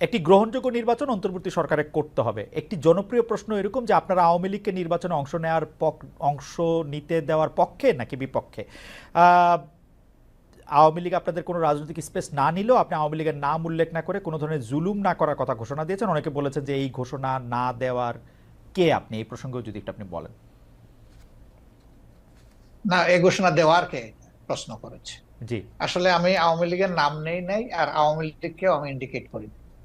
একটি গ্রহণযোগ্য নির্বাচন অন্তর্বর্তী সরকারে করতে হবে। একটি জনপ্রিয় প্রশ্ন এরকম যে আপনারা আওয়ামী লীগকে নির্বাচনে অংশ নেওয়ার অংশ নিতে দেওয়ার পক্ষে নাকি বিপক্ষে? আওয়ামী লীগ আপনাদের কোনো রাজনৈতিক স্পেস না নিলেও আপনি আওয়ামী লীগের নাম উল্লেখ না করে কোনো ধরনের জুলুম না করার কথা ঘোষণা দিয়েছেন। অনেকে বলেছেন যে এই ঘোষণা না দেওয়ার কে আপনি? এই প্রসঙ্গেও যদি একটু আপনি বলেন। না এই ঘোষণা দেওয়ার কে প্রশ্ন করেছে? জি। আসলে আমি আওয়ামী লীগের নাম নেই নাই আর আওয়ামী লীগকেও আমি ইন্ডিকেট করি।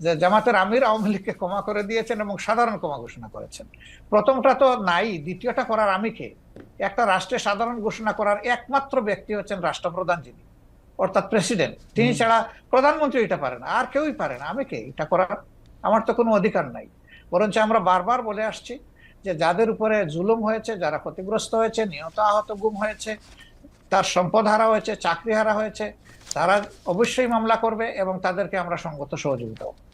যে জামাতের আমির আওয়ামী লীগকে ক্ষমা করে দিয়েছেন এবং সাধারণ ক্ষমা ঘোষণা করেছেন। প্রথমটা তো নাই দ্বিতীয়টা করার আমি কে? একটা রাষ্ট্রে সাধারণ ঘোষণা করার একমাত্র ব্যক্তি হচ্ছেন রাষ্ট্রপ্রধান যিনি অর্থাৎ প্রেসিডেন্ট। তিনি ছাড়া প্রধানমন্ত্রী এটা পারে না আর কেউই পারে না। আমি কে? এটা করার আমার তো কোনো অধিকার নাই। বরঞ্চ আমরা বারবার বলে আসছি যে যাদের উপরে জুলুম হয়েছে যারা ক্ষতিগ্রস্ত হয়েছে নিহত আহত গুম হয়েছে তার সম্পদ হারা হয়েছে চাকরি হারা হয়েছে তারা অবশ্যই মামলা করবে এবং তাদেরকে আমরা সঙ্গত সহযোগিতা করব।